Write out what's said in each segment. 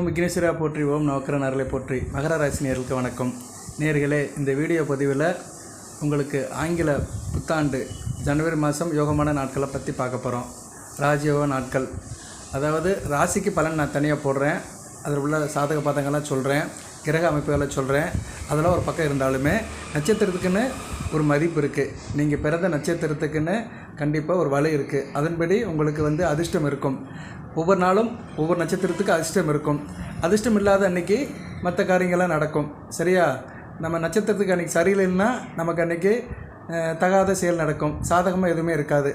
ஓம் விக்னேஸ்வரா போற்றி ஓம் நவக்கரன் போற்றி மகர ராசினியர்களுக்கு வணக்கம். நேர்களே இந்த வீடியோ பதிவில் உங்களுக்கு ஆங்கில புத்தாண்டு ஜனவரி மாதம் யோகமான நாட்களை பற்றி பார்க்க போகிறோம் ராஜயோக நாட்கள். அதாவது ராசிக்கு பலன் நான் தனியாக போடுறேன். அதில் உள்ள சாதக பாதங்கள்லாம் சொல்கிறேன் கிரக அமைப்புகளை சொல்கிறேன் அதெல்லாம் ஒரு பக்கம் இருந்தாலுமே நட்சத்திரத்துக்குன்னு ஒரு மதிப்பு இருக்குது நீங்கள் பிறந்த நட்சத்திரத்துக்குன்னு கண்டிப்பாக ஒரு வலை இருக்குது அதன்படி உங்களுக்கு வந்து அதிர்ஷ்டம் இருக்கும். ஒவ்வொரு நாளும் ஒவ்வொரு நட்சத்திரத்துக்கு அதிர்ஷ்டம் இருக்கும். அதிர்ஷ்டம் இல்லாத அன்னைக்கு மற்ற காரியங்கள்லாம் நடக்கும். சரியா? நம்ம நட்சத்திரத்துக்கு அன்றைக்கி சரியில்லைன்னா நமக்கு அன்றைக்கி தகாத செயல் நடக்கும். சாதகமாக எதுவுமே இருக்காது.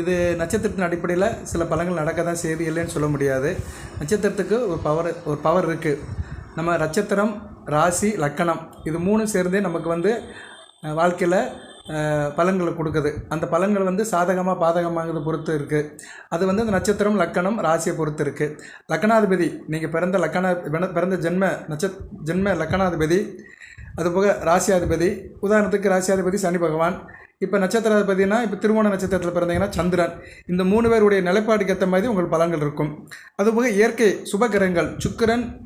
இது நட்சத்திரத்தின் அடிப்படையில் சில பலங்கள் நடக்க தான் செய்து இல்லைன்னு சொல்ல முடியாது. நட்சத்திரத்துக்கு ஒரு பவர் ஒரு பவர் இருக்குது நம்ம நட்சத்திரம் ராசி லக்கணம் இது மூணும் சேர்ந்தே நமக்கு வந்து வாழ்க்கையில் பலன்களை கொடுக்குது. அந்த பலன்கள் வந்து சாதகமாக பாதகமாகிறது பொறுத்து இருக்குது அது வந்து அந்த நட்சத்திரம் லக்கணம் ராசியை பொறுத்து இருக்குது லக்கணாதிபதி நீங்கள் பிறந்த லக்கண பிறந்த- ஜென்ம நட்ச ஜென்ம லக்கணாதிபதி அதுபோக ராசியாதிபதி உதாரணத்துக்கு ராசியாதிபதி சனி பகவான். இப்போ நட்சத்திராதிபதினா இப்போ திருவோண நட்சத்திரத்தில் பிறந்தீங்கன்னா சந்திரன். இந்த மூணு பேருடைய நிலைப்பாட்டுக்கு ஏற்ற மாதிரி உங்கள் பலன்கள் இருக்கும். அதுபோக இயற்கை சுபகிரகங்கள் சுக்கிரன்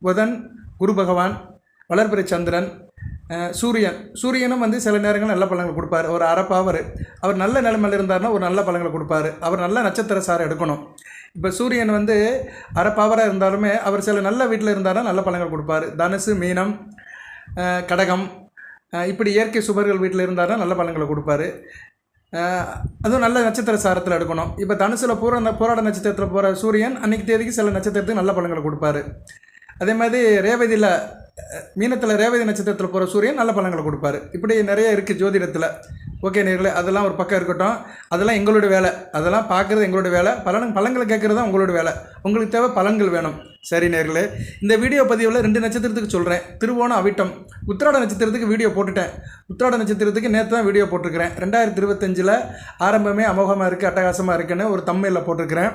புதன் குரு பகவான். வளர்பிறை சந்திரன் சூரியன். சூரியனும் வந்து சில நேரங்கள் நல்ல பழங்கள் கொடுப்பாரு. ஒரு அறப்பாவர் அவர் நல்ல நிலைமையில் இருந்தாருன்னா ஒரு நல்ல பழங்களை கொடுப்பாரு. அவர் நல்ல நட்சத்திர சாரை எடுக்கணும். இப்போ சூரியன் வந்து அறப்பாவராக இருந்தாலுமே அவர் சில நல்ல வீட்டில் இருந்தார்னா நல்ல பழங்கள் கொடுப்பாரு. தனுசு மீனம் கடகம் இப்படி இயற்கை சுபர்கள் வீட்டில் இருந்தாருன்னா நல்ல பழங்களை கொடுப்பாரு. அதுவும் நல்ல நட்சத்திர சாரத்தில் எடுக்கணும். இப்போ தனுசில் பூர போராட நட்சத்திரத்தில் போகிற சூரியன் அன்னைக்கு தேதிக்கு சில நட்சத்திரத்துக்கு நல்ல பழங்களை கொடுப்பாரு. அதே மாதிரி ரேவதியில் மீனத்தில் ரேவதி நட்சத்திரத்தில் போகிற சூரியன் நல்ல பலன்களை கொடுப்பாரு. இப்படி நிறைய இருக்குது ஜோதிடத்தில். ஓகே நேர்களே அதெல்லாம் ஒரு பக்கம் இருக்கட்டும். அதெல்லாம் எங்களோட வேலை. அதெல்லாம் பார்க்குறது எங்களோட வேலை. பலன் பலன்களை கேட்குறது தான் உங்களோட வேலை. உங்களுக்கு தேவை பலன்கள் வேணும். சரி நேர்களே இந்த வீடியோ பதிவில் ரெண்டு நட்சத்திரத்துக்கு சொல்கிறேன் திருவோணம் அவிட்டம். உத்திராட நட்சத்திரத்துக்கு வீடியோ போட்டுட்டேன். உத்திராட நட்சத்திரத்துக்கு நேற்று தான் வீடியோ போட்டிருக்கிறேன். ரெண்டாயிரத்தி இருபத்தஞ்சில் ஆரம்பமே அமோகமாக இருக்குது அட்டகாசமாக இருக்குன்னு ஒரு தம்மையில் போட்டிருக்கிறேன்.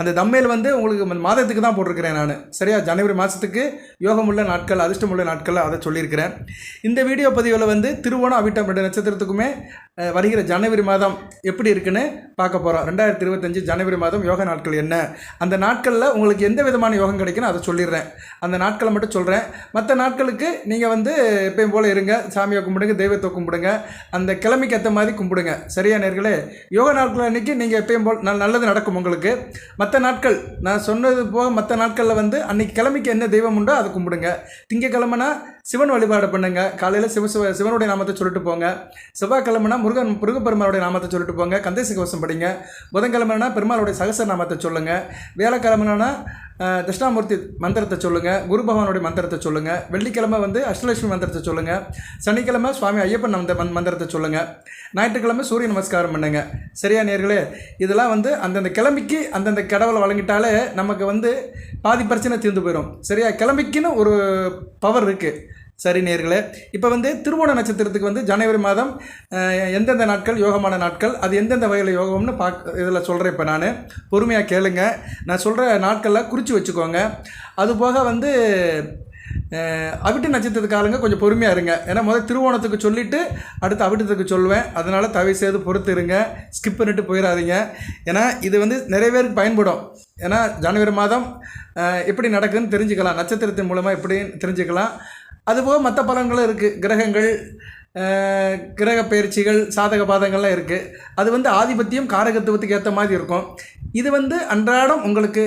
அந்த தம்மையில் வந்து உங்களுக்கு மாதத்துக்கு தான் போட்டிருக்கிறேன் நான். சரியா? ஜனவரி மாதத்துக்கு யோகமுள்ள நாட்கள் அதிர்ஷ்டமுள்ள நாட்கள் அதை சொல்லியிருக்கிறேன். இந்த வீடியோ பதிவில் வந்து திருவோணம் அவிட்டம் ரெண்டு நட்சத்திரத்துக்குமே வருகிற ஜனவரி மாதம் எப்படி இருக்குன்னு பார்க்க போகிறோம் ரெண்டாயிரத்தி இருபத்தஞ்சு ஜனவரி மாதம் யோக நாட்கள் என்ன? அந்த நாட்களில் உங்களுக்கு எந்த விதமான யோகம் கிடைக்கணும் அதை சொல்லிடுறேன். அந்த நாட்களை மட்டும் சொல்கிறேன் மற்ற நாட்களுக்கு நீங்கள் வந்து எப்பயும் போல் இருங்க. சாமியை கும்பிடுங்க தெய்வத்தை கும்பிடுங்க. அந்த கிழமைக்கு ஏற்ற மாதிரி கும்பிடுங்க. சரியா நேர்களே? யோக நாட்கள் அன்றைக்கி நீங்கள் எப்பயும் போல் நல் நல்லது நடக்கும் உங்களுக்கு. மற்ற நாட்கள் நான் சொன்னது போக மற்ற நாட்களில் வந்து அன்றைக்கி கிழமைக்கு என்ன தெய்வம் உண்டோ அதை கும்பிடுங்க. திங்கக்கிழமைனா சிவன் வழிபாடு பண்ணுங்க. காலையில் சிவ சிவ சிவனுடைய நாமத்தை சொல்லிட்டு போங்க. செவ்வாய்க்கிழமைனா முருகன் முருகப்பெருமானுடைய நாமத்தை சொல்லிட்டு போங்க. கந்தேசி கவசம் படிங்க. புதன்கிழமைனா பெருமாளுடைய சகசர நாமத்தை சொல்லுங்கள் வேலைக்கிழமைனா தட்சிணாமூர்த்தி மந்திரத்தை சொல்லுங்கள் குரு பகவானுடைய மந்திரத்தை சொல்லுங்கள் வெள்ளிக்கிழமை வந்து அஷ்டலட்சுமி மந்திரத்தை சொல்லுங்கள் சனிக்கிழமை சுவாமி ஐயப்பன் மந்த மந்- மந்திரத்தை சொல்லுங்கள் ஞாயிற்றுக்கிழமை சூரிய நமஸ்காரம் பண்ணுங்க. சரியா நேர்களே? இதெல்லாம் வந்து அந்தந்த கிழமைக்கு அந்தந்த கடவுளை வழங்கிட்டாலே நமக்கு வந்து பாதி பிரச்சனை தீர்ந்து போயிடும் சரியா? கிழமைக்குன்னு ஒரு பவர் இருக்குது சரி நேர்களே இப்போ வந்து திருவோண நட்சத்திரத்துக்கு வந்து ஜனவரி மாதம் எந்தெந்த நாட்கள் யோகமான நாட்கள் அது எந்தெந்த வகையில் யோகம்னு பார்க்க இதில் சொல்கிறேன் இப்போ நான். பொறுமையாக கேளுங்க. நான் சொல்கிற நாட்களில் குறித்து வச்சுக்கோங்க. அதுபோக வந்து அவிட்டு அவிட்ட நட்சத்திரத்துக்கு ஆளுங்க கொஞ்சம் பொறுமையாக இருங்க. ஏன்னா முதல் திருவோணத்துக்கு சொல்லிவிட்டு அடுத்து அவிட்டத்துக்கு சொல்லுவேன். அதனால் தயவு செய்து பொறுத்து இருங்க. ஸ்கிப் பண்ணிட்டு போயிடாதீங்க ஏன்னா இது வந்து நிறைய பேருக்கு பயன்படும். ஏன்னா ஜனவரி மாதம் எப்படி நடக்குதுன்னு தெரிஞ்சுக்கலாம். நட்சத்திரத்தின் மூலமாக எப்படி தெரிஞ்சுக்கலாம். அதுபோக மற்ற பலன்களும் இருக்குது கிரகங்கள் கிரக பயிற்சிகள் சாதக பாதங்கள்லாம் இருக்குது அது வந்து ஆதிபத்தியம் காரகத்துவத்துக்கு ஏற்ற மாதிரி இருக்கும். இது வந்து அன்றாடம் உங்களுக்கு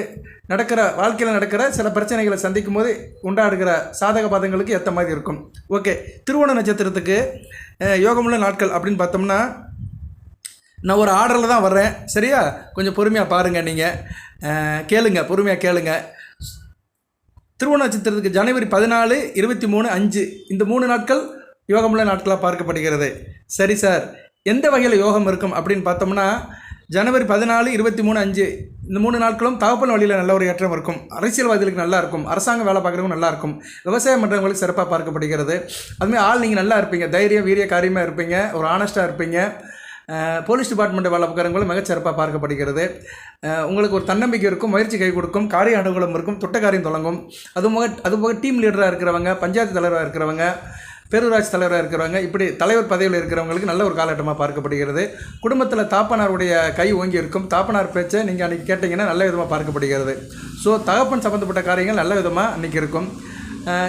நடக்கிற வாழ்க்கையில் நடக்கிற சில பிரச்சனைகளை சந்திக்கும் போது உண்டாடுகிற சாதக பாதங்களுக்கு ஏற்ற மாதிரி இருக்கும். ஓகே திருவோண நட்சத்திரத்துக்கு யோகமுள்ள நாட்கள் அப்படின்னு பார்த்தோம்னா நான் ஒரு ஆர்டரில் தான் வர்றேன். சரியா? கொஞ்சம் பொறுமையாக பாருங்கள் நீங்கள் கேளுங்க பொறுமையாக கேளுங்கள் திருவோண நட்சத்திரத்துக்கு ஜனவரி பதினாலு இருபத்தி மூணு அஞ்சு. இந்த மூணு நாட்கள் யோகமுள்ள நாட்களாக பார்க்கப்படுகிறது. சரி சார் எந்த வகையில் யோகம் இருக்கும் அப்படின்னு பார்த்தோம்னா ஜனவரி பதினாலு இருபத்தி மூணு அஞ்சு. இந்த மூணு நாட்களும் தகப்பன் வழியில் நல்ல ஒரு ஏற்றம் இருக்கும். அரசியல்வாதிகளுக்கு நல்லா இருக்கும். அரசாங்க வேலை பார்க்குறவங்க நல்லா இருக்கும். விவசாயம் பண்ணுறவங்களுக்கு சிறப்பாக பார்க்கப்படுகிறது. அதுமாதிரி ஆள் நீங்கள் நல்லா இருப்பீங்க. தைரியம் வீரிய காரியமாக இருப்பீங்க. ஒரு ஆனஸ்ட்டாக இருப்பீங்க. போலீஸ் டிபார்ட்மெண்ட் வேலை பார்க்குறவங்களும் மிகச்சிறப்பாக பார்க்கப்படுகிறது. உங்களுக்கு ஒரு தன்னம்பிக்கை இருக்கும் முயற்சி கை கொடுக்கும் காரிய அனுகூலம் இருக்கும் தொட்டக்காரியம் தொடங்கும். அதுபோக அதுபோக டீம் லீடராக இருக்கிறவங்க பஞ்சாயத்து தலைவராக இருக்கிறவங்க பேரூராட்சி தலைவராக இருக்கிறவங்க இப்படி தலைவர் பதவியில் இருக்கிறவங்களுக்கு நல்ல ஒரு காலகட்டமாக பார்க்கப்படுகிறது. குடும்பத்தில் தாப்பனாருடைய கை ஓங்கி இருக்கும். தாப்பனார் பேச்சை நீங்கள் அன்றைக்கி கேட்டிங்கன்னா நல்ல விதமாக பார்க்கப்படுகிறது. ஸோ தகப்பன் சம்மந்தப்பட்ட காரியங்கள் நல்ல விதமாக அன்றைக்கி இருக்கும்.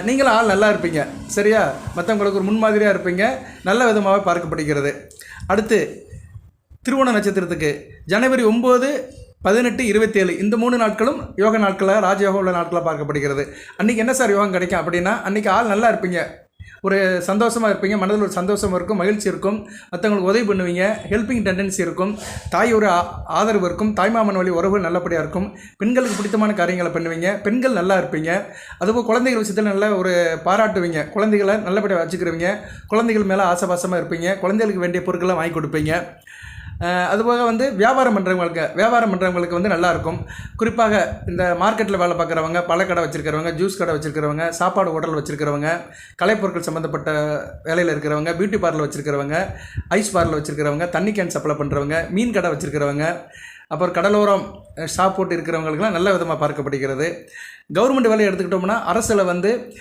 நீங்களும் ஆள் நல்லா இருப்பீங்க. சரியா? மற்றவங்களுக்கு ஒரு முன்மாதிரியாக இருப்பீங்க. நல்ல விதமாக பார்க்கப்படுகிறது. அடுத்து திருவோண நட்சத்திரத்துக்கு ஜனவரி ஒம்பது பதினெட்டு இருபத்தேழு. இந்த மூணு நாட்களும் யோக நாட்களாக ராஜயோகம் உள்ள நாட்களாக பார்க்கப்படுகிறது. அன்றைக்கி என்ன சார் யோகம் கிடைக்கும் அப்படின்னா அன்றைக்கி ஆள் நல்லா இருப்பீங்க. ஒரு சந்தோஷமாக இருப்பீங்க மனதில் ஒரு சந்தோஷம் இருக்கும் மகிழ்ச்சி இருக்கும் மற்றவங்களுக்கு உதவி பண்ணுவீங்க ஹெல்பிங் டெண்டன்சி இருக்கும் தாய் ஒரு ஆ- ஆதரவு இருக்கும் தாய்மாமன் வழி உறவுகள் நல்லபடியாக இருக்கும் பெண்களுக்கு பிடித்தமான காரியங்களை பண்ணுவீங்க பெண்கள் நல்லா இருப்பீங்க அதுபோல் குழந்தைகள் விஷயத்தில் நல்ல ஒரு பாராட்டுவீங்க குழந்தைகளை நல்லபடியாக வச்சுக்கிறவங்க குழந்தைகள் மேலே ஆசபாசமாக இருப்பீங்க குழந்தைகளுக்கு வேண்டிய பொருட்களை வாங்கி கொடுப்பீங்க. அதுபோக வந்து வியாபாரம் பண்ணுறவங்களுக்கு வியாபாரம் பண்ணுறவங்களுக்கு வந்து நல்லாயிருக்கும். குறிப்பாக இந்த மார்க்கெட்டில் வேலை பார்க்குறவங்க பழக்கடை வச்சுருக்கிறவங்க ஜூஸ் கடை வச்சுருக்கிறவங்க சாப்பாடு ஹோட்டல் வச்சுருக்கிறவங்க கலைப்பொருட்கள் சம்மந்தப்பட்ட வேலையில் இருக்கிறவங்க பியூட்டி பார்லர் வச்சுருக்கிறவங்க ஐஸ் பார்லர் வச்சுருக்கிறவங்க தண்ணி கேன் சப்ளை பண்ணுறவங்க மீன் கடை வச்சுருக்கிறவங்க அப்புறம் கடலோரம் ஷாப் போட்டு இருக்கிறவங்களுக்குலாம் நல்ல விதமாக பார்க்கப்படுகிறது. கவர்மெண்ட் வேலையை எடுத்துக்கிட்டோம்னா அரசில் வந்து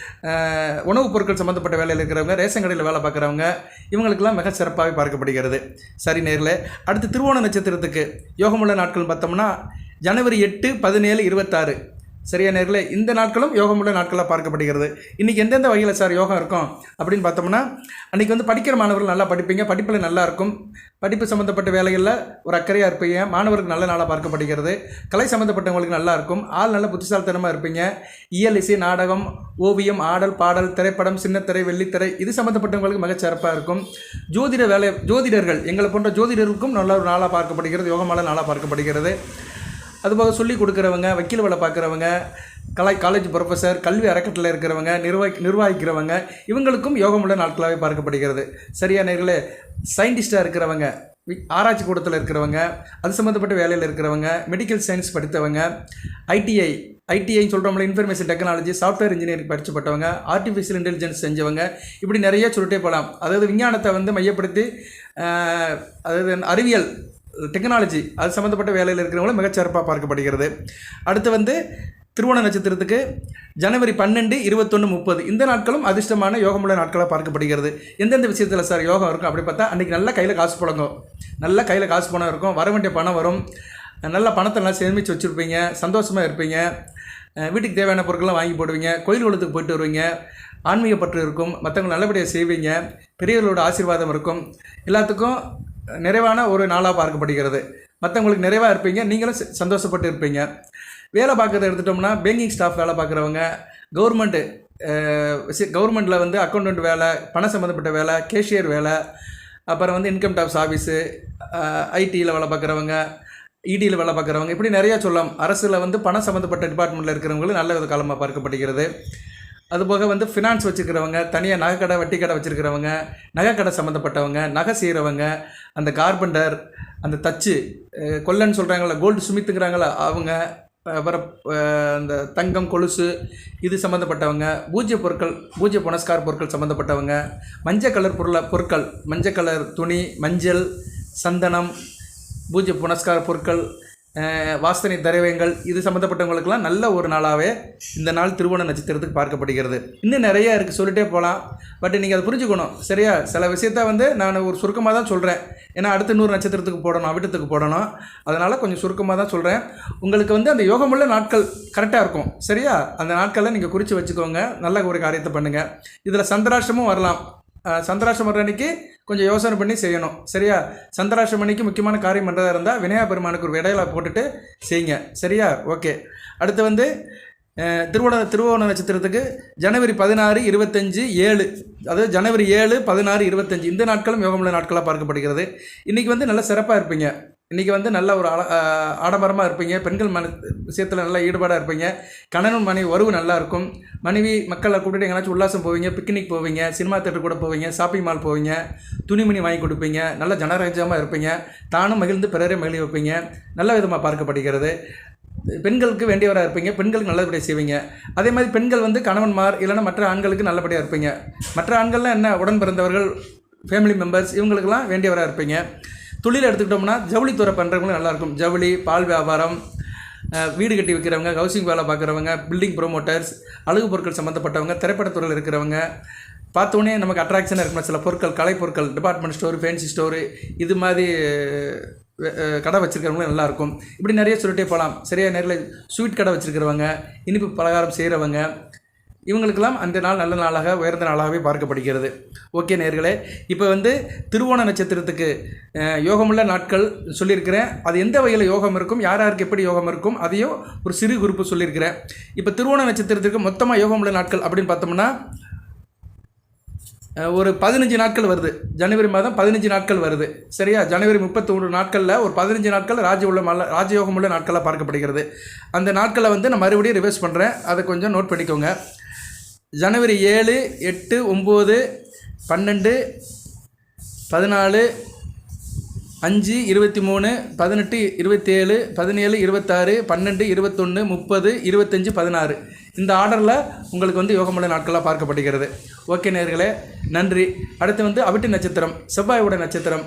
உணவுப் பொருட்கள் சம்மந்தப்பட்ட வேலையில் இருக்கிறவங்க ரேஷன் கடையில் வேலை பார்க்குறவங்க இவங்களுக்கெல்லாம் மிக சிறப்பாகவே பார்க்கப்படுகிறது. சரி நேரில். அடுத்து திருவோண நட்சத்திரத்துக்கு யோகமுள்ள நாட்கள் பார்த்தோம்னா ஜனவரி எட்டு பதினேழு இருபத்தாறு. சரியா நேரில் இந்த நாட்களும் யோகமுள்ள நாட்களாக பார்க்கப்படுகிறது. இன்றைக்கி எந்தெந்த வகையில் சார் யோகம் இருக்கும் அப்படின்னு பார்த்தோம்னா அன்றைக்கி வந்து படிக்கிற மாணவர்கள் நல்லா படிப்பீங்க படிப்பில் நல்லாயிருக்கும் படிப்பு சம்மந்தப்பட்ட வேலைகளில் ஒரு அக்கறையாக இருப்பீங்க மாணவருக்கு நல்ல நாளாக பார்க்கப்படுகிறது. கலை சம்மந்தப்பட்டவங்களுக்கு நல்லா இருக்கும் ஆள் நல்ல புத்திசாலித்தனமாக இருப்பீங்க. இயல் இசை நாடகம் ஓவியம் ஆடல் பாடல் திரைப்படம் சின்னத்திரை வெள்ளித்திரை இது சம்மந்தப்பட்டவங்களுக்கு மிகச்சிறப்பாக இருக்கும். ஜோதிட வேலை ஜோதிடர்கள் எங்களை போன்ற ஜோதிடர்களுக்கும் நல்ல ஒரு நாளாக பார்க்கப்படுகிறது யோகமான நாளாக பார்க்கப்படுகிறது. அதுபோக சொல்லி கொடுக்குறவங்க வக்கீல் வேலை பார்க்குறவங்க கலை காலேஜ் ப்ரொஃபஸர் கல்வி அறக்கட்டளை இருக்கிறவங்க நிர்வாகி நிர்வாகிக்கிறவங்க இவங்களுக்கும் யோகமுள்ள நாட்களாகவே பார்க்கப்படுகிறது. சரியா நேர்களே? சயின்டிஸ்டாக இருக்கிறவங்க வி- ஆராய்ச்சி கூடத்தில் இருக்கிறவங்க அது சம்மந்தப்பட்ட வேலையில் இருக்கிறவங்க மெடிக்கல் சயின்ஸ் படித்தவங்க ஐடிஐ ஐடிஐன்னு சொல்கிறோம்ல இன்ஃபர்மேஷன் டெக்னாலஜி சாஃப்ட்வேர் இன்ஜினியரிங் படிச்சுப்பட்டவங்க ஆர்டிஃபிஷியல் இன்டெலிஜென்ஸ் செஞ்சவங்க இப்படி நிறைய சொல்லிட்டே போகலாம் அதாவது விஞ்ஞானத்தை வந்து மையப்படுத்தி அதாவது அறிவியல் டெக்னாலஜி அது சம்மந்தப்பட்ட வேலையில் இருக்கிறவங்களும் மிகச்சிறப்பாக பார்க்கப்படுகிறது. அடுத்து வந்து திருவோண நட்சத்திரத்துக்கு ஜனவரி பன்னெண்டு இருபத்தொன்று முப்பது. இந்த நாட்களும் அதிர்ஷ்டமான யோகமுள்ள நாட்களாக பார்க்கப்படுகிறது. எந்தெந்த விஷயத்தில் சார் யோகம் இருக்கும் அப்படி பார்த்தா அன்றைக்கி நல்லா கையில் காசு புழங்கும். நல்லா கையில் காசு பணம் இருக்கும் வர வேண்டிய பணம் வரும். நல்ல பணத்தை நல்லா சேமித்து வச்சுருப்பீங்க சந்தோஷமாக இருப்பீங்க. வீட்டுக்கு தேவையான பொருட்கள்லாம் வாங்கி போடுவீங்க கோயில் குளத்துக்கு போயிட்டு வருவீங்க. ஆன்மீக பற்று இருக்கும் மற்றவங்க நல்லபடியாக செய்வீங்க. பெரியவர்களோட ஆசீர்வாதம் இருக்கும். எல்லாத்துக்கும் நிறைவான ஒரு நாளாக பார்க்கப்படுகிறது. மற்றவங்களுக்கு நிறைவாக இருப்பீங்க நீங்களும் சந்தோஷப்பட்டு இருப்பீங்க. வேலை பார்க்குறத எடுத்துட்டோம்னா பேங்கிங் ஸ்டாஃப் வேலை பார்க்குறவங்க கவர்மெண்ட்டு கவர்மெண்ட்டில் வந்து அக்கௌண்டன்ட் வேலை பண சம்மந்தப்பட்ட வேலை கேஷியர் வேலை அப்புறம் வந்து இன்கம் டேக்ஸ் ஆஃபீஸு ஐடியில் வேலை பார்க்குறவங்க இடியில் வேலை பார்க்குறவங்க இப்படி நிறையா சொல்லலாம். அரசில் வந்து பணம் சம்மந்தப்பட்ட டிபார்ட்மெண்ட்டில் இருக்கிறவங்களும் நல்ல வித காலமாக பார்க்கப்படுகிறது. அதுபோக வந்து ஃபினான்ஸ் வச்சுருக்கிறவங்க தனியாக நகைக்கடை வட்டி கடை வச்சுருக்கிறவங்க நகைக்கடை சம்மந்தப்பட்டவங்க நகை செய்கிறவங்க அந்த கார்பெண்டர் அந்த தச்சு கொல்லன்னு சொல்கிறாங்களா கோல்டு சுமித்துங்கிறாங்களா அவங்க அப்புறம் அந்த தங்கம் கொலுசு இது சம்மந்தப்பட்டவங்க பூஜ்ய பொருட்கள் பூஜ்ய புனஸ்கார் பொருட்கள் சம்மந்தப்பட்டவங்க மஞ்சள் கலர் பொருளை பொருட்கள் மஞ்சள் கலர் துணி மஞ்சள் சந்தனம் பூஜ்ய புனஸ்கார பொருட்கள் வாசனை திரவியங்கள் இது சம்மந்தப்பட்டவங்களுக்கெல்லாம் நல்ல ஒரு நாளாகவே இந்த நாள் திருவோண நட்சத்திரத்துக்கு பார்க்கப்படுகிறது. இன்னும் நிறையா இருக்குது சொல்லிட்டே போகலாம் பட் நீங்கள் அதை புரிஞ்சுக்கணும். சரியா? சில விஷயத்த வந்து நான் ஒரு சுருக்கமாக தான் சொல்கிறேன் ஏன்னா அடுத்த நூறு நட்சத்திரத்துக்கு போடணும் அவிட்டத்துக்கு போடணும். அதனால் கொஞ்சம் சுருக்கமாக தான் சொல்கிறேன் உங்களுக்கு வந்து அந்த யோகமுள்ள நாட்கள் கரெக்டாக இருக்கும். சரியா? அந்த நாட்களை நீங்கள் குறித்து வச்சுக்கோங்க. நல்ல ஒரு காரியத்தை பண்ணுங்கள் இதில் சந்திராஷ்டமும் வரலாம். சந்திராஷ்டம் அன்னைக்கு கொஞ்சம் யோசனை பண்ணி செய்யணும். சரியா? சந்திராஷ்டம் அன்னைக்கு முக்கியமான காரியம் பண்ணுறதா இருந்தால் விநாயக பெருமானுக்கு ஒரு விடையில போட்டுட்டு செய்யுங்க. சரியா? ஓகே. அடுத்து வந்து திருவோண திருவோண நட்சத்திரத்துக்கு ஜனவரி பதினாறு இருபத்தஞ்சு ஏழு. அதாவது ஜனவரி ஏழு பதினாறு இருபத்தஞ்சு. இந்த நாட்களும் யோகமுள்ள நாட்களாக பார்க்கப்படுகிறது. இன்றைக்கி வந்து நல்லா சிறப்பாக இருப்பீங்க. இன்றைக்கி வந்து நல்ல ஒரு ஆடம்பரமாக இருப்பீங்க. பெண்கள் மன விஷயத்தில் நல்லா ஈடுபாடாக இருப்பீங்க. கணவன் மனைவி உறவு நல்லாயிருக்கும் மனைவி மக்களை கூட்டிட்டு எங்கேனாச்சும் உல்லாசம் போவீங்க பிக்னிக் போவீங்க சினிமா தேட்டர் கூட போவீங்க ஷாப்பிங் மால் போவீங்க துணிமணி வாங்கி கொடுப்பீங்க நல்ல ஜனரஞ்சமாக இருப்பீங்க. தானும் மகிழ்ந்து பிறரே மகிழ வைப்பீங்க. நல்ல விதமாக பார்க்கப்படுகிறது பெண்களுக்கு வேண்டியவராக இருப்பீங்க. பெண்களுக்கு நல்லபடியாக செய்வீங்க. அதே மாதிரி பெண்கள் வந்து கணவன்மார் இல்லைன்னா மற்ற ஆண்களுக்கு நல்லபடியாக இருப்பீங்க. மற்ற ஆண்கள்லாம் என்ன? உடன் பிறந்தவர்கள் ஃபேமிலி மெம்பர்ஸ் இவங்களுக்கெல்லாம் வேண்டியவராக இருப்பீங்க. தொழில் எடுத்துக்கிட்டோம்னா ஜவுளித்துறை பண்ணுறவங்களும் நல்லாயிருக்கும். ஜவுளி பால் வியாபாரம் வீடு கட்டி வைக்கிறவங்க ஹவுசிங் வேலை பார்க்குறவங்க பில்டிங் ப்ரொமோட்டர்ஸ் அழகு பொருட்கள் சம்மந்தப்பட்டவங்க திரைப்படத்துறையில் இருக்கிறவங்க பார்த்தோன்னே நமக்கு அட்ராக்ஷனாக இருக்கணும் சில பொருட்கள் கலை பொருட்கள் டிபார்ட்மெண்ட் ஸ்டோர் ஃபேன்சி ஸ்டோரு இது மாதிரி கடை வச்சுருக்கிறவங்களும் நல்லாயிருக்கும். இப்படி நிறைய சொல்லிட்டே போகலாம். சரியாக நேரில் ஸ்வீட் கடை வச்சுருக்கிறவங்க இனிப்பு பலகாரம் செய்கிறவங்க இவங்களுக்கெல்லாம் அந்த நாள் நல்ல நாளாக உயர்ந்த நாளாகவே பார்க்கப்படுகிறது. ஓகே நேர்களே இப்போ வந்து திருவோண நட்சத்திரத்துக்கு யோகமுள்ள நாட்கள் சொல்லியிருக்கிறேன். அது எந்த வகையில் யோகம் இருக்கும் யார் யாருக்கு எப்படி யோகம் இருக்கும் அதையும் ஒரு சிறு குறிப்பு சொல்லியிருக்கிறேன். இப்போ திருவோண நட்சத்திரத்துக்கு மொத்தமாக யோகமுள்ள நாட்கள் அப்படின்னு பார்த்தோம்னா ஒரு பதினஞ்சு நாட்கள் வருது. ஜனவரி மாதம் பதினஞ்சு நாட்கள் வருது. சரியா? ஜனவரி முப்பத்தொன்று நாட்களில் ஒரு பதினஞ்சு நாட்கள் ராஜ உள்ள மல்ல ராஜயோகம் உள்ள நாட்களாக பார்க்கப்படுகிறது. அந்த நாட்களை வந்து நான் மறுபடியும் ரிவைஸ் பண்ணுறேன் அதை கொஞ்சம் நோட் பண்ணிக்கோங்க. ஜனவரி ஏழு எட்டு ஒம்பது பன்னெண்டு பதினாலு அஞ்சு இருபத்தி மூணு பதினெட்டு இருபத்தேழு பதினேழு இருபத்தாறு பன்னெண்டு இருபத்தொன்று முப்பது இருபத்தஞ்சி பதினாறு. இந்த ஆர்டரில் உங்களுக்கு வந்து யோகமுள்ள நாட்களாக பார்க்கப்படுகிறது. ஓகே நேர்களே நன்றி. அடுத்து வந்து அவிட்டு நட்சத்திரம் செவ்வாயோட நட்சத்திரம்.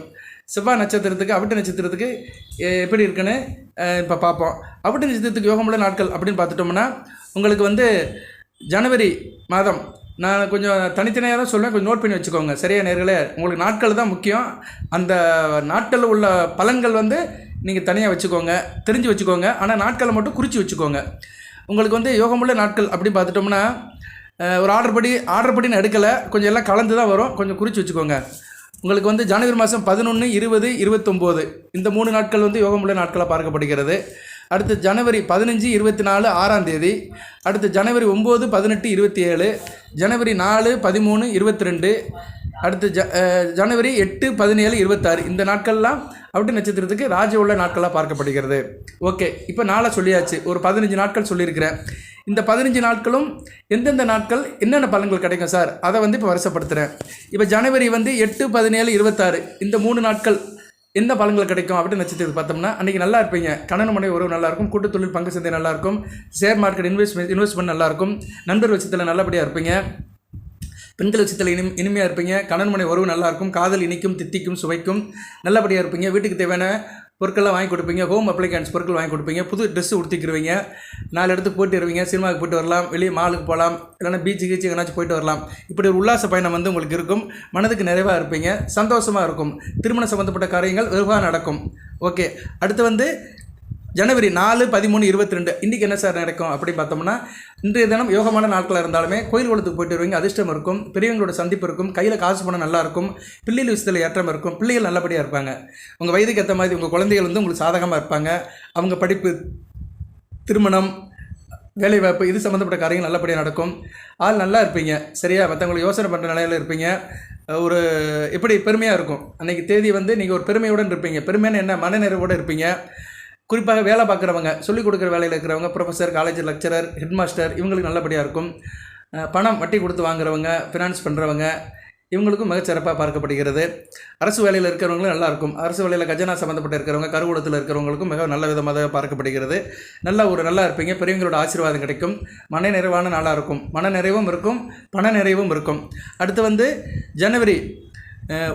செவ்வாய் நட்சத்திரத்துக்கு அவிட்டு நட்சத்திரத்துக்கு எப்படி இருக்குன்னு இப்போ பார்ப்போம். அவிட்டு நட்சத்திரத்துக்கு யோகமுள்ள நாட்கள் அப்படின்னு பார்த்துட்டோம்னா உங்களுக்கு வந்து ஜனவரி மாதம். நான் கொஞ்சம் தனித்தனியாக தான் சொல்லுவேன் கொஞ்சம் நோட் பண்ணி வச்சுக்கோங்க. சரியா நேர்களே? உங்களுக்கு நாட்கள் தான் முக்கியம். அந்த நாட்களில் உள்ள பலன்கள் வந்து நீங்கள் தனியாக வச்சுக்கோங்க. தெரிஞ்சு வச்சுக்கோங்க. ஆனால் நாட்களை மட்டும் குறித்து வச்சுக்கோங்க. உங்களுக்கு வந்து யோகமுள்ள நாட்கள் அப்படின்னு பார்த்துட்டோம்னா ஒரு ஆர்டர் படி ஆர்டர் படி நான் எடுக்கலை. கொஞ்சம் எல்லாம் கலந்து தான் வரும். கொஞ்சம் குறித்து வச்சுக்கோங்க. உங்களுக்கு வந்து ஜனவரி மாதம் பதினொன்று இருபது இருபத்தொம்போது. இந்த மூணு நாட்கள் வந்து யோகமுள்ள நாட்களாக பார்க்கப்படுகிறது. அடுத்து ஜனவரி பதினஞ்சு இருபத்தி நாலு ஆறாம் தேதி. அடுத்து ஜனவரி ஒம்பது பதினெட்டு இருபத்தி ஏழு ஜனவரி நாலு பதிமூணு இருபத்தி ரெண்டு அடுத்து ஜ ஜனவரி எட்டு பதினேழு இருபத்தாறு. இந்த நாட்கள்லாம் அவிட்ட நட்சத்திரத்துக்கு ராஜ உள்ள நாட்களாக பார்க்கப்படுகிறது. ஓகே இப்போ நாளாக சொல்லியாச்சு. ஒரு பதினஞ்சு நாட்கள் சொல்லியிருக்கிறேன். இந்த பதினஞ்சு நாட்களும் எந்தெந்த நாட்கள் என்னென்ன பலன்கள் கிடைக்கும் சார்? அதை வந்து இப்போ வருஷப்படுத்துகிறேன் இப்போ ஜனவரி வந்து எட்டு பதினேழு இருபத்தாறு. இந்த மூணு நாட்கள் எந்த பலன்கள் கிடைக்கும் அப்படின்னு நட்சத்திரத்தை பார்த்தோம்னா அன்றைக்கி நல்லா இருப்பீங்க. கணவன் மனைவி உறவு நல்லா இருக்கும். தொழில் பங்கு சந்தை நல்லா இருக்கும். ஷேர் மார்க்கெட் இன்வெஸ்ட்மெண்ட் இன்வெஸ்ட்மெண்ட் நல்லா இருக்கும். நண்பர் விஷயத்தில் நல்லபடியாக இருப்பீங்க. பெண்கள் விஷயத்தில் இனி இனிமையாக இருப்பீங்க. கணவன் மனை உறவு நல்லா இருக்கும். காதல் இனிக்கும் தித்திக்கும் சுவைக்கும். நல்லபடியாக இருப்பீங்க. வீட்டுக்கு தேவையான பொருட்கள்லாம் வாங்கி கொடுப்பீங்க ஹோம் அப்ளிகன்ஸ் பொருட்கள் வாங்கி கொடுப்பீங்க புது ட்ரெஸ் உடுத்திக்கிருவீங்க நாலு இடத்துக்கு போயிட்டு வருவீங்க சினிமாவுக்கு போயிட்டு வரலாம் வெளியே மாலுக்கு போகலாம் இல்லைன்னா பீச்சு கீச்சு எங்கேனாச்சும் போயிட்டு வரலாம். இப்படி ஒரு உல்லாச பயணம் வந்து உங்களுக்கு இருக்கும். மனதுக்கு நிறைவாக இருப்பீங்க சந்தோஷமாக இருக்கும். திருமணம் சம்மந்தப்பட்ட காரியங்கள் வெகுவாக நடக்கும். ஓகே அடுத்து வந்து ஜனவரி நாலு பதிமூணு இருபத்தி ரெண்டு இன்றைக்கி என்ன சார் நடக்கும் அப்படின்னு பார்த்தோம்னா இன்றைய தினம் யோகமான நாட்களாக இருந்தாலுமே கோயில் குளத்துக்கு போயிட்டு வருவீங்க அதிர்ஷ்டம் இருக்கும் பெரியவங்களோட சந்திப்பு இருக்கும் கையில் காசு பணம் நல்லா இருக்கும் பிள்ளைகள் விஷயத்தில் ஏற்றம் இருக்கும் பிள்ளைகள் நல்லபடியாக இருப்பாங்க. உங்கள் வயதுக்கு ஏற்ற மாதிரி உங்கள் குழந்தைகள் வந்து உங்களுக்கு சாதகமாக இருப்பாங்க. அவங்க படிப்பு திருமணம் வேலைவாய்ப்பு இது சம்மந்தப்பட்ட காரியங்கள் நல்லபடியாக நடக்கும். ஆள் நல்லா இருப்பீங்க. சரியா? மற்றவங்களுக்கு யோசனை பண்ணுற நிலையில் இருப்பீங்க. ஒரு எப்படி பெருமையாக இருக்கும். அன்றைக்கி தேதி வந்து நீங்கள் ஒரு பெருமையுடன் இருப்பீங்க. பெருமையான என்ன? மனநிறைவோடு இருப்பீங்க. குறிப்பாக வேலை பார்க்குறவங்க சொல்லிக் கொடுக்குற வேலையில் இருக்கிறவங்க ப்ரொஃபஸர் காலேஜ் லெக்சரர் ஹெட்மாஸ்டர் இவங்களுக்கு நல்லபடியாக இருக்கும். பணம் வட்டி கொடுத்து வாங்குறவங்க ஃபினான்ஸ் பண்ணுறவங்க இவங்களுக்கும் மிகச்சிறப்பாக பார்க்கப்படுகிறது. அரசு வேலையில் இருக்கிறவங்களும் நல்லாயிருக்கும் அரசு வேலையில் கஜனா சம்மந்தப்பட்ட இருக்கிறவங்க கருவூலத்தில் இருக்கிறவங்களுக்கும் மிக நல்ல விதமாக பார்க்கப்படுகிறது. நல்ல ஒரு நல்லா இருப்பீங்க. பெரியவங்களோட ஆசீர்வாதம் கிடைக்கும். மன நிறைவான நாளாக இருக்கும். மன நிறைவும் இருக்கும். பண நிறைவும் இருக்கும். அடுத்து வந்து ஜனவரி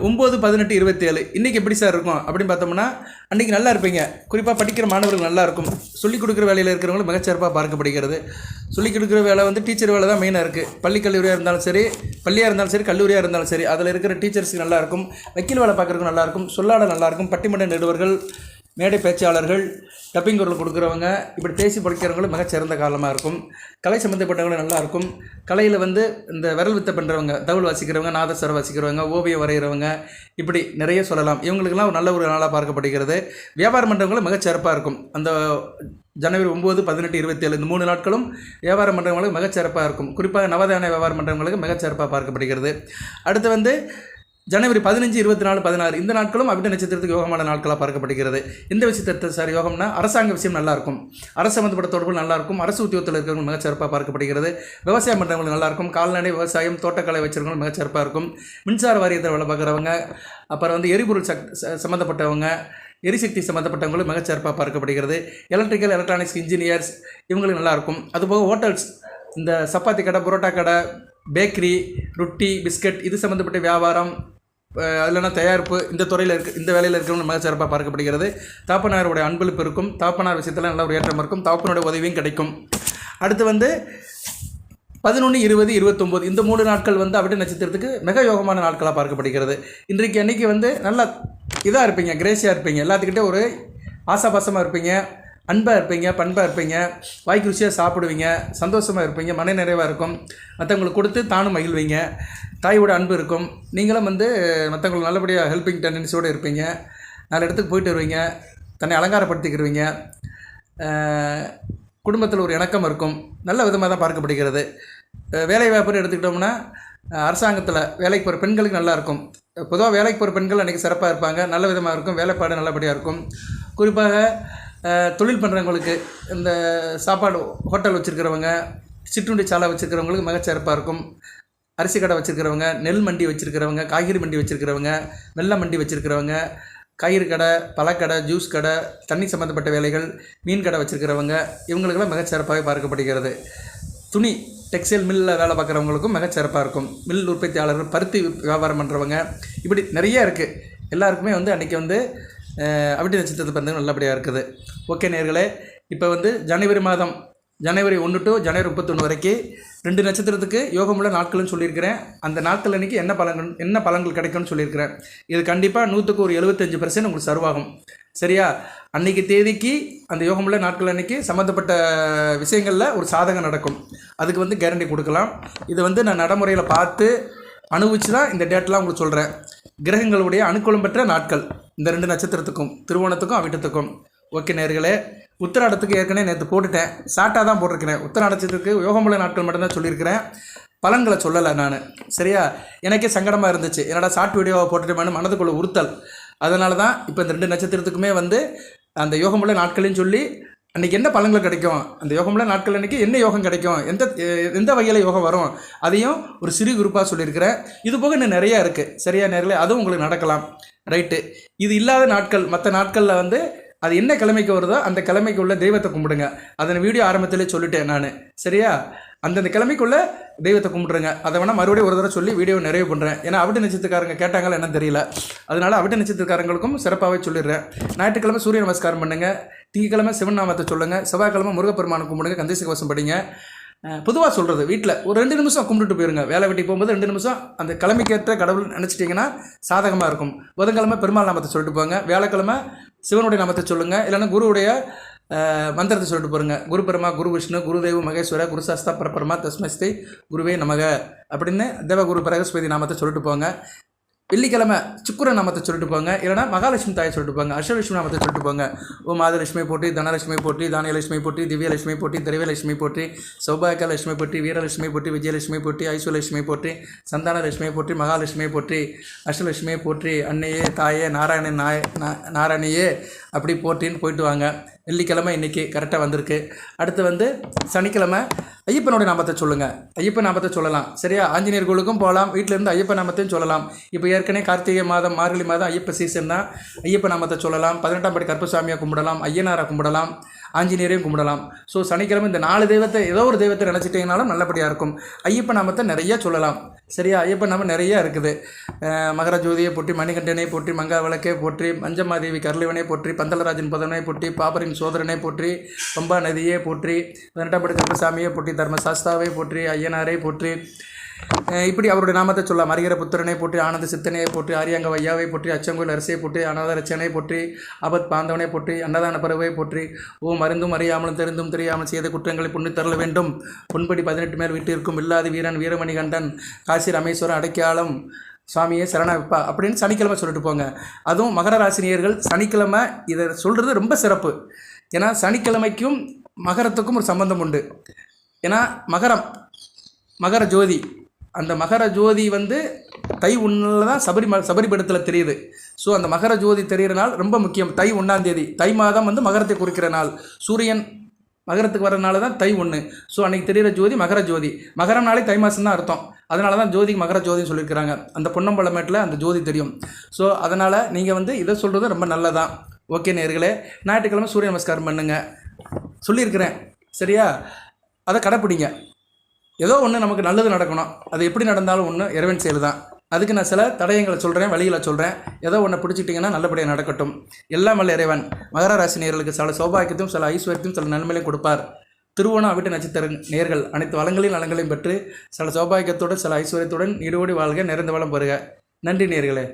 ஒம்பது பதினெட்டு இருபத்தேழு. இன்றைக்கி எப்படி சார் இருக்கும்? அப்படின்னு பார்த்தோம்னா அன்றைக்கி நல்லா இருப்பீங்க. குறிப்பாக படிக்கிற மாணவர்கள் நல்லா இருக்கும். சொல்லிக் கொடுக்குற வேலையில் இருக்கிறவங்களும் மிகச்சிறப்பாக பார்க்கப்படுகிறது சொல்லிக் கொடுக்குற வேலை வந்து டீச்சர் வேலை தான் மெயினாக இருக்குது பள்ளி கல்லூரியாக இருந்தாலும் சரி பள்ளியாக இருந்தாலும் சரி கல்லூரியாக இருந்தாலும் சரி அதில் இருக்கிற டீச்சர்ஸுக்கு நல்லாயிருக்கும் வக்கீல் வேலை பார்க்குறதுக்கு நல்லாயிருக்கும் சொல்லாட நல்லாயிருக்கும் பட்டிமன்ற நிறுவர்கள் மேடை பேச்சாளர்கள் டப்பிங் குரல் கொடுக்குறவங்க இப்படி பேசி படிக்கிறவங்களும் மிகச்சிறந்த காலமாக இருக்கும். கலை சம்மந்தப்பட்டவங்களும் நல்லா இருக்கும். கலையில் வந்து இந்த விரல் வித்தை பண்ணுறவங்க தவுள் வாசிக்கிறவங்க நாதஸ்வரம் வாசிக்கிறவங்க ஓவியம் வரைகிறவங்க இப்படி நிறைய சொல்லலாம். இவங்களுக்கெல்லாம் ஒரு நல்ல ஒரு நாளாக பார்க்கப்படுகிறது. வியாபாரம் பண்ணுறவங்களும் மிகச்சிறப்பாக இருக்கும். அந்த ஜனவரி ஒம்பது பதினெட்டு இருபத்தேழு இந்த மூணு நாட்களும் வியாபாரம் பண்ணுறவங்களுக்கு மிகச்சிறப்பாக இருக்கும். குறிப்பாக நவதான வியாபாரம் பண்ணுறவங்களுக்கு மிகச்சிறப்பாக பார்க்கப்படுகிறது. அடுத்து வந்து ஜனவரி பதினஞ்சு இருபத்தி நாலு பதினாறு இந்த நாட்களும் அவிட்ட நட்சத்திரத்துக்கு யோகமான நாட்களாக பார்க்கப்படுகிறது. இந்த விஷயத்தை சார் யோகம்னா அரசாங்க விஷயம் நல்லா இருக்கும் அரசு சம்மந்தப்பட்ட தொடர்பு நல்லா இருக்கும் அரசு உத்தியோகத்தில் இருக்கிறவங்க மிகச்சிறப்பாக பார்க்கப்படுகிறது. விவசாயம் பண்ணுறவங்களுக்கு நல்லா இருக்கும் கால்நடை விவசாயம் தோட்டக்கலை வச்சிருக்கவங்க மிகச்சிறப்பாக இருக்கும். மின்சார வாரியத்தில் வேலை பார்க்குறவங்க அப்புறம் வந்து எரிபொருள் சக் சம்மந்தப்பட்டவங்க எரிசக்தி சம்மந்தப்பட்டவங்களும் மிகச்சிறப்பாக பார்க்கப்படுகிறது. எலக்ட்ரிக்கல் எலக்ட்ரானிக்ஸ் இன்ஜினியர்ஸ் இவங்களுக்கு நல்லாயிருக்கும். அதுபோக ஹோட்டல்ஸ் இந்த சப்பாத்தி கடை புரோட்டா கடை பேக்கரி ரொட்டி பிஸ்கட் இது சம்மந்தப்பட்ட வியாபாரம் அஹ் தயாரிப்பு இந்த துறையில் இருக்க இந்த வேலையில் இருக்கிறவங்க மிக சிறப்பாக பார்க்கப்படுகிறது. தாப்பனாருடைய அன்பளிப்பு இருக்கும் தாப்பனார் விஷயத்தில் நல்ல ஒரு ஏற்றம் இருக்கும் தாப்பனுடைய உதவியும் கிடைக்கும். அடுத்து வந்து பதினொன்று இருபது இருபத்தொம்போது இந்த மூணு நாட்கள் வந்து அவிட்ட நட்சத்திரத்துக்கு மிக யோகமான நாட்களாக பார்க்கப்படுகிறது. இன்றைக்கு அன்றைக்கி வந்து நல்லா இதாக இருப்பீங்க கிரேசியாக இருப்பீங்க. எல்லாத்துக்கிட்டே ஒரு ஆசாபாசமாக இருப்பீங்க. அன்பாக இருப்பீங்க பண்பாக இருப்பீங்க வாய்க்கு ருசியாக சாப்பிடுவீங்க சந்தோஷமாக இருப்பீங்க மன நிறைவாக இருக்கும். மற்றவங்களுக்கு கொடுத்து தானும் மகிழ்வீங்க. தாயோட அன்பு இருக்கும். நீங்களும் வந்து மற்றவங்களுக்கு நல்லபடியாக ஹெல்பிங் டெண்டன்சியோடு இருப்பீங்க. நாலு இடத்துக்கு போயிட்டு வருவீங்க. தன்னை அலங்காரப்படுத்திக்கிடுவீங்க குடும்பத்தில் ஒரு இணக்கம் இருக்கும். நல்ல விதமாக தான் பார்க்கப்படுகிறது. வேலை வாய்ப்புன்னு எடுத்துக்கிட்டோம்னா அரசாங்கத்தில் வேலைக்கு போகிற பெண்களுக்கு நல்லாயிருக்கும் பொதுவாக வேலைக்கு போகிற பெண்கள் அன்றைக்கி சிறப்பாக இருப்பாங்க. நல்ல விதமாக இருக்கும். வேலைப்பாடு நல்லபடியாக இருக்கும். குறிப்பாக தொழில் பண்ணுறவங்களுக்கு இந்த சாப்பாடு ஹோட்டல் வச்சுருக்கிறவங்க சிற்றுண்டி சாலை வச்சுருக்கிறவங்களுக்கு மிகச்சிறப்பாக இருக்கும். அரிசி கடை வச்சுருக்கிறவங்க நெல் மண்டி வச்சுருக்கிறவங்க காய்கறி மண்டி வச்சுருக்கிறவங்க வெள்ளை மண்டி வச்சுருக்கிறவங்க காய்கறி கடை பழக்கடை ஜூஸ் கடை தண்ணி சம்மந்தப்பட்ட வேலைகள் மீன் கடை வச்சுருக்கிறவங்க இவங்களுக்கெல்லாம் மிகச்சிறப்பாக பார்க்கப்படுகிறது. துணி டெக்ஸ்டைல் மில்லில் வேலை பார்க்குறவங்களுக்கும் மிகச்சிறப்பாக இருக்கும். மில் உற்பத்தியாளர்கள் பருத்தி வியாபாரம் பண்ணுறவங்க இப்படி நிறைய இருக்குது எல்லாருக்குமே வந்து அன்றைக்கி வந்து அஹ், நட்சத்திரத்தை பிறந்தவங்க நல்லபடியாக இருக்குது. ஓகே நேர்களே இப்போ வந்து ஜனவரி மாதம் ஜனவரி ஒன்று டு ஜனவரி முப்பத்தொன்று வரைக்கும் ரெண்டு நட்சத்திரத்துக்கு யோகமுள்ள நாட்கள்னு சொல்லியிருக்கிறேன். அந்த நாட்கள் அன்றைக்கி என்ன பலன்கள் என்ன பலன்கள் கிடைக்கும்னு சொல்லியிருக்கிறேன். இது கண்டிப்பாக நூற்றுக்கு ஒரு எழுபத்தஞ்சு பர்சன்ட் உங்களுக்கு சர்வாகும். சரியா? அன்னைக்கு தேதிக்கு அந்த யோகமுள்ள நாட்கள் அன்றைக்கி சம்மந்தப்பட்ட விஷயங்களில் ஒரு சாதகம் நடக்கும். அதுக்கு வந்து கேரண்டி கொடுக்கலாம். இது வந்து நான் நடைமுறையில் பார்த்து அனுபவிச்சு தான் இந்த டேட்லாம் உங்களுக்கு சொல்கிறேன் கிரகங்களுடைய அணுக்குளம் பெற்ற நாட்கள் இந்த ரெண்டு நட்சத்திரத்துக்கும் திருவோணத்துக்கும் அவிட்டத்துக்கும். ஓகே நேர்களே உத்திராடத்துக்கு ஏற்கனவே நேற்று போட்டுட்டேன். ஷார்ட்டாக தான் போட்டிருக்கிறேன். உத்திர யோகமுள்ள நாட்கள் மட்டும்தான் சொல்லியிருக்கிறேன். பலன்களை சொல்லலை நான். சரியா? எனக்கே சங்கடமாக இருந்துச்சு. என்னடா ஷார்ட் வீடியோவை போட்டுட்டேன்னு மனதுக்குள்ள உறுத்தல். அதனால தான் இப்போ இந்த ரெண்டு நட்சத்திரத்துக்குமே வந்து அந்த யோகமுள்ள நாட்களையும் சொல்லி அன்றைக்கி என்ன பலன்கள் கிடைக்கும்? அந்த யோகமுள்ள நாட்கள் அன்றைக்கி என்ன யோகம் கிடைக்கும்? எந்த எந்த வகையில் யோகம் வரும்? அதையும் ஒரு சிறு குரூப்பாக சொல்லியிருக்கிறேன். இது போக இன்னும் நிறையா இருக்குது சரியா நேரில் அதுவும் உங்களுக்கு நடக்கலாம். ரைட்டு இது இல்லாத நாட்கள் மற்ற நாட்களில் வந்து அது என்ன கிழமைக்கு வருதோ அந்த கிழமைக்கு உள்ள தெய்வத்தை கும்பிடுங்க. அதை வீடியோ ஆரம்பத்திலே சொல்லிட்டேன் நான். சரியா? அந்தந்த கிழமைக்குள்ள தெய்வத்தை கும்பிட்ருங்க அதை வேணால் மறுபடியும் ஒரு தடவை சொல்லி வீடியோ நிறைவு பண்ணுறேன் ஏன்னா அவிட்ட நட்சத்திரக்காரங்க கேட்டாங்களா என்னன்னு தெரியல. அதனால அவிட்ட நட்சத்திரக்காரங்களுக்கும் சிறப்பாகவே சொல்லிடுறேன். ஞாயிற்றுக்கிழமை சூரிய நமஸ்காரம் பண்ணுங்க. திங்கக்கிழமை சிவன் நாமத்தை சொல்லுங்க. செவ்வாய்க்கிழமை முருகப்பெருமானை கும்பிடுங்க. கந்தேசி கவசம் படிங்க. பொதுவாக சொல்கிறது வீட்டில் ஒரு ரெண்டு நிமிஷம் கும்பிட்டுட்டு போயிருங்க. வேலை வெட்டி போகும்போது ரெண்டு நிமிஷம் அந்த கிழமைக்கேற்ற கடவுள் நினச்சிட்டிங்கன்னா சாதகமாக இருக்கும். புதன்கிழமை பெருமாள் நாமத்தை சொல்லிட்டு போங்க. வியாழக்கிழமை சிவனுடைய நாமத்தை சொல்லுங்கள் இல்லைன்னா குருவுடைய மந்திரத்தை சொல்லிட்டு போருங்க. குரு பெருமா குரு விஷ்ணு குருதேவ மகேஸ்வர குருசாஸ்தா பரபரமா தஸ்மஸ்தி குருவே நமக. அப்படின்னு தேவகுரு பிரகஸ்பதி நாமத்தை சொல்லிட்டு போங்க. வெள்ளிக்கிழமை சுக்குர நாமத்தை சொல்லிட்டு போங்க. இல்லைனா மகாலட்சுமி தாயை சொல்லிட்டு போங்க. அஷ்டலட்சுமி நாமத்தை சொல்லிட்டு போங்க. ஓ மாதலட்சுமி போற்றி தனலட்சுமி போற்றி தானியலட்சுமி போற்றி திவ்யலட்சுமி போற்றி திரவியலட்சுமி போற்றி சௌபாகியலட்சுமி போற்றி வீரலட்சுமி போற்றி விஜயலட்சுமி போற்றி ஐஸ்வலட்சுமி போற்றி சந்தானலட்சுமி போற்றி மகாலட்சுமி போற்றி அஷ்டலட்சுமி போற்றி அன்னையே தாயே நாராயணன் நாய நா- நாராயணியே அப்படி போற்றின்னு போயிட்டு வாங்க. வெள்ளிக்கிழமை இன்றைக்கி கரெக்டாக வந்திருக்கு. அடுத்து வந்து சனிக்கிழமை ஐயப்பனுடைய நாமத்தை சொல்லுங்கள் ஐயப்பன் நாமத்தை சொல்லலாம். சரியா? ஆஞ்சநேயர் கோளுக்கும் போகலாம். வீட்டிலேருந்து ஐயப்பன் நாமத்தையும் சொல்லலாம். இப்போ ஏற்கனவே கார்த்திகை மாதம் மார்கழி மாதம் ஐயப்ப சீசன் தான். ஐயப்ப நாமத்தை சொல்லலாம். பதினெட்டாம் படி கருப்பசாமியை கும்பிடலாம். ஐயனாரை கும்பிடலாம். ஆஞ்சநேயரையும் கும்பிடலாம். ஸோ சனிக்கிழமை இந்த நாலு தெய்வத்தை ஏதோ ஒரு தெய்வத்தை நினச்சிட்டிங்கனாலும் நல்லபடியாக இருக்கும். ஐயப்ப நாமத்தை நிறைய சொல்லலாம். சரியா? ஐயப்பன் நாமம் நிறைய இருக்குது. மகர ஜோதியை போற்றி மணிகண்டனை போற்றி மங்கா விளக்கே போற்றி மஞ்சமாதேவி கருளிவனை போற்றி பந்தலராஜன் புதனை போற்றி பாபரின் சோதரனை போற்றி பம்பா நதியே போற்றி பதினெட்டாம் படி கருப்பசாமியை போற்றி தர்மசாஸ்தாவை போற்றி ஐயனாரை போற்றி இப்படி அவருடைய நாமத்தை சொல்லலாம். அரிகர புத்திரனை போற்றி ஆனந்த சித்தனையை போற்றி ஆரியாங்க வையாவை போற்றி அச்சங்கோயில் அரசியை போற்றி அநாத ரச்சனை போற்றி அபத் பாந்தவனை போற்றி அன்னதான பறவை போற்றி ஓ மருந்தும் அறியாமலும் தெரிந்தும் தெரியாமல் செய்த குற்றங்களை புண்ணி தரல வேண்டும். பொன்படி பதினெட்டு மேல் வீட்டிற்கும் இல்லாத வீரன் வீரமணி கண்டன் காசி ரமேஸ்வரன் அடைக்காலம் சுவாமியே சரணப்பா அப்படின்னு சனிக்கிழமை சொல்லிட்டு போங்க. அதுவும் மகர ராசினியர்கள் சனிக்கிழமை இதை சொல்கிறது ரொம்ப சிறப்பு. ஏன்னா சனிக்கிழமைக்கும் மகரத்துக்கும் ஒரு சம்பந்தம் உண்டு. ஏன்னா மகரம் மகர ஜோதி. அந்த மகர ஜோதி வந்து தை ஒன்றில் தான் சபரி சபரிபடத்தில் தெரியுது. ஸோ அந்த மகர ஜோதி தெரிகிற நாள் ரொம்ப முக்கியம். தை ஒன்றாந்தேதி தை மாதம் வந்து மகரத்தை குறிக்கிற நாள். சூரியன் மகரத்துக்கு வரனால தான் தை ஒன்று ஸோ அன்னைக்கு தெரிகிற ஜோதி மகர ஜோதி. மகரம்னாலே தை மாதம் தான் அர்த்தம். அதனால தான் ஜோதிக்கு மகர ஜோதின்னு சொல்லியிருக்கிறாங்க. அந்த பொன்னம்பலமேட்டில் அந்த ஜோதி தெரியும். ஸோ அதனால் நீங்கள் வந்து இதை சொல்கிறது ரொம்ப நல்லதான். ஓகே நேர்களே ஞாயிற்றுக்கிழமை சூரிய நமஸ்காரம் பண்ணுங்கள் சொல்லியிருக்கிறேன். சரியா? அதை கடைப்பிடிங்க. ஏதோ ஒன்று நமக்கு நல்லது நடக்கணும். அது எப்படி நடந்தாலும் ஒன்று இறைவன் செயல் தான் அதுக்கு நான் சில தடயங்களை சொல்கிறேன் வழிகளை சொல்கிறேன் ஏதோ ஒன்று பிடிச்சிட்டிங்கன்னா நல்லபடியாக நடக்கட்டும். எல்லாம் வல்ல இறைவன். மகர ராசி நேர்களுக்கு சில சௌபாகியத்தையும் சில ஐஸ்வர்யத்தையும் சில நன்மையிலையும் கொடுப்பார். திருவோணம் அவிட்ட நட்சத்திர நேர்கள் அனைத்து வளங்களையும் நலங்களையும் பெற்று சில சௌபாகியத்துடன் சில ஐஸ்வர்யத்துடன் நீடோடி வாழ்க நிறைந்த வளம் பெறுக. நன்றி நேர்களே.